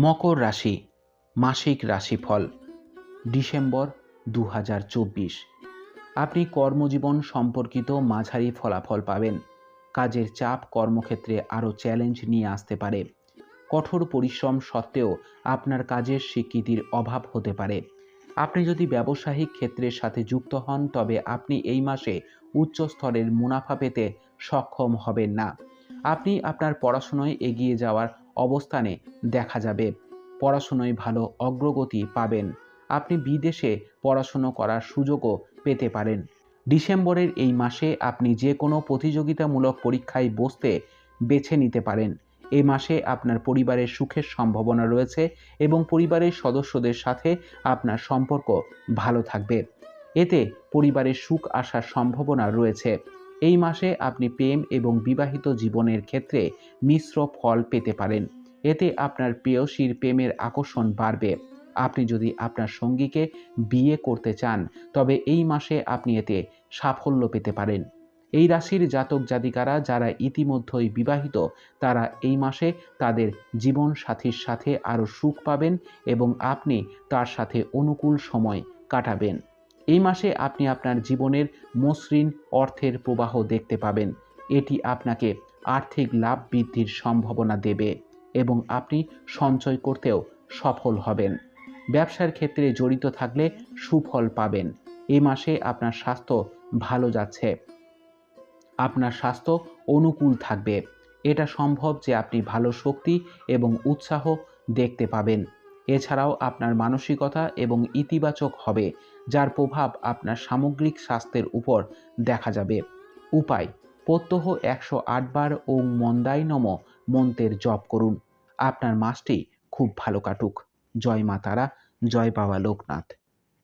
মকর রাশি, মাসিক রাশিফল, ডিসেম্বর দু হাজার চব্বিশ। আপনি কর্মজীবন সম্পর্কিত মাঝারি ফলাফল পাবেন। কাজের চাপ কর্মক্ষেত্রে আরও চ্যালেঞ্জ নিয়ে আসতে পারে। কঠোর পরিশ্রম সত্ত্বেও আপনার কাজের স্বীকৃতির অভাব হতে পারে। আপনি যদি ব্যবসায়িক ক্ষেত্রের সাথে যুক্ত হন, তবে আপনি এই মাসে উচ্চ স্তরের মুনাফা পেতে সক্ষম হবেন না। আপনি আপনার পড়াশুনোয় এগিয়ে যাওয়ার অবস্থানে দেখা যাবে। পড়াশুনোয় ভালো অগ্রগতি পাবেন। আপনি বিদেশে পড়াশুনো করার সুযোগও পেতে পারেন। ডিসেম্বরের এই মাসে আপনি যে কোনো প্রতিযোগিতামূলক পরীক্ষায় বসতে বেছে নিতে পারেন। এই মাসে আপনার পরিবারের সুখের সম্ভাবনা রয়েছে এবং পরিবারের সদস্যদের সাথে আপনার সম্পর্ক ভালো থাকবে। এতে পরিবারের সুখ আসার সম্ভাবনা রয়েছে। এই মাসে আপনি প্রেম এবং বিবাহিত জীবনের ক্ষেত্রে মিশ্র ফল পেতে পারেন। এতে আপনার প্রেয়সীর প্রেমের আকর্ষণ বাড়বে। আপনি যদি আপনার সঙ্গীকে বিয়ে করতে চান, তবে এই মাসে আপনি এতে সাফল্য পেতে পারেন। এই রাশির জাতক জাতিকারা যারা ইতিমধ্যেই বিবাহিত, তারা এই মাসে তাদের জীবন সাথীর সাথে আরও সুখ পাবেন এবং আপনি তার সাথে অনুকূল সময় কাটাবেন। এই মাসে আপনি আপনার জীবনের মসৃণ অর্থের প্রবাহ দেখতে পাবেন। এটি আপনাকে আর্থিক লাভ বৃদ্ধির সম্ভাবনা দেবে। এবং আপনি সঞ্চয় করতেও সফল হবেন। ব্যবসার ক্ষেত্রে জড়িত থাকলে সুফল পাবেন। এই মাসে আপনার স্বাস্থ্য ভালো যাচ্ছে। আপনার স্বাস্থ্য অনুকূল থাকবে। এটা সম্ভব যে আপনি ভালো শক্তি এবং উৎসাহ দেখতে পাবেন। এছাড়াও আপনার মানসিকতা এবং ইতিবাচক হবে, যার প্রভাব আপনার সামগ্রিক স্বাস্থ্যের উপর দেখা যাবে। উপায় প্রত্যহ একশো আটবার ওং মন্দাই নম মন্ত্রের জপ করুন। আপনার মাসটি খুব ভালো কাটুক। জয় মা তারা, জয় বাবা লোকনাথ।